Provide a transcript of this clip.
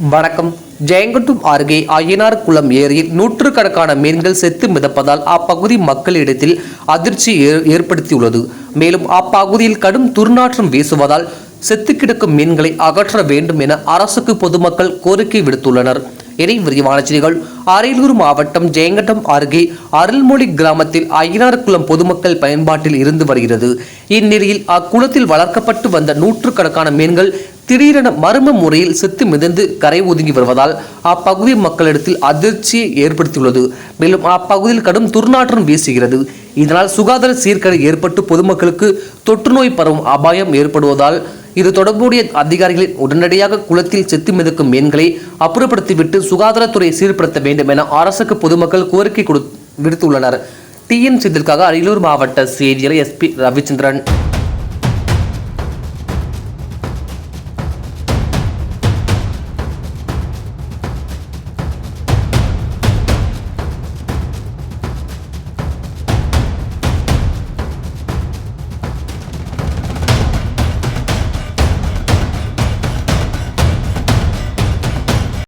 வணக்கம். ஜெயங்கொண்டம் அருகே அய்யனார் குளம் ஏரியில் நூற்றுக்கணக்கான மீன்கள் செத்து மிதப்பதால் அப்பகுதி மக்களிடத்தில் அதிர்ச்சி ஏ- ஏற்படுத்தியுள்ளது. மேலும் அப்பகுதியில் கடும் துர்நாற்றம் வீசுவதால் செத்து கிடக்கும் மீன்களை அகற்ற வேண்டும் என அரசுக்கு பொதுமக்கள் கோரிக்கை விடுத்துள்ளனர். இனி விரிவான செய்திகள். அரியலூர் மாவட்டம் ஜெயங்கட்டம் அருகே அருள்மொழி கிராமத்தில் அய்யனார் குளம் பொதுமக்கள் பயன்பாட்டில் இருந்து வருகிறது. இந்நிலையில் அக்குளத்தில் வளர்க்கப்பட்டு வந்த நூற்றுக்கணக்கான மீன்கள் திடீரென மர்ம முறையில் செத்து மிதந்து கரை ஒதுங்கி வருவதால் அப்பகுதி மக்களிடத்தில் அதிர்ச்சியை ஏற்படுத்தியுள்ளது. மேலும் அப்பகுதியில் கடும் துர்நாற்றம் வீசுகிறது. இதனால் சுகாதார சீர்கேடு ஏற்பட்டு பொதுமக்களுக்கு தொற்று நோய் பரவும் அபாயம் ஏற்படுவதால் இது தொடர்புடைய அதிகாரிகளின் உடனடியாக குளத்தில் செத்து மிதக்கும் மீன்களை அப்புறப்படுத்திவிட்டு சுகாதாரத்துறை சீர்படுத்த வேண்டும் என அரசுக்கு பொதுமக்கள் கோரிக்கை கொடு விடுத்துள்ளனர். டிஎன் செய்திற்காக அரியலூர் மாவட்ட செய்தியாளர் எஸ்பி ரவிச்சந்திரன்.